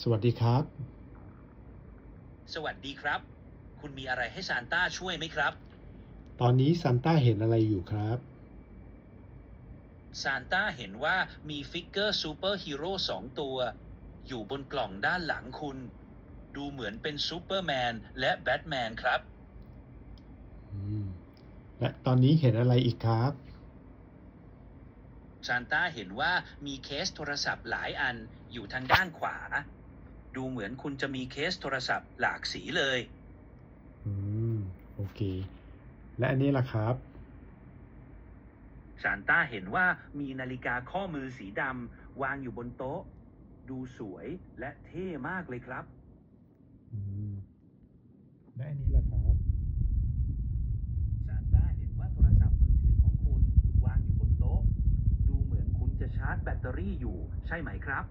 สวัสดีครับ สวัสดีครับ คุณมีอะไรให้ซานต้าช่วยไหมครับ ตอนนี้ซันต้าเห็นอะไรอยู่ครับ ซานต้าเห็นว่ามีฟิกเกอร์ซูเปอร์ฮีโร่สองตัว อยู่บนกล่องด้านหลังคุณ ดูเหมือนเป็นซูเปอร์แมนและแบทแมนครับ อืม และตอนนี้เห็นอะไรอีกครับ ซานต้าเห็นว่ามีเคสโทรศัพท์หลายอันอยู่ทางด้านขวา ดูเหมือนคุณจะมีเคสโทรศัพท์หลากสีเลย อืม โอเค และอันนี้ล่ะครับ ซานต้าเห็นว่ามีนาฬิกาข้อมือสีดำวางอยู่บนโต๊ะ ดูสวยและเท่มากเลยครับ อืม และอันนี้ล่ะครับ ซานต้าเห็นว่าโทรศัพท์มือถือของคุณวางอยู่บนโต๊ะ ดูเหมือนคุณจะชาร์จแบตเตอรี่อยู่ใช่ไหมครับ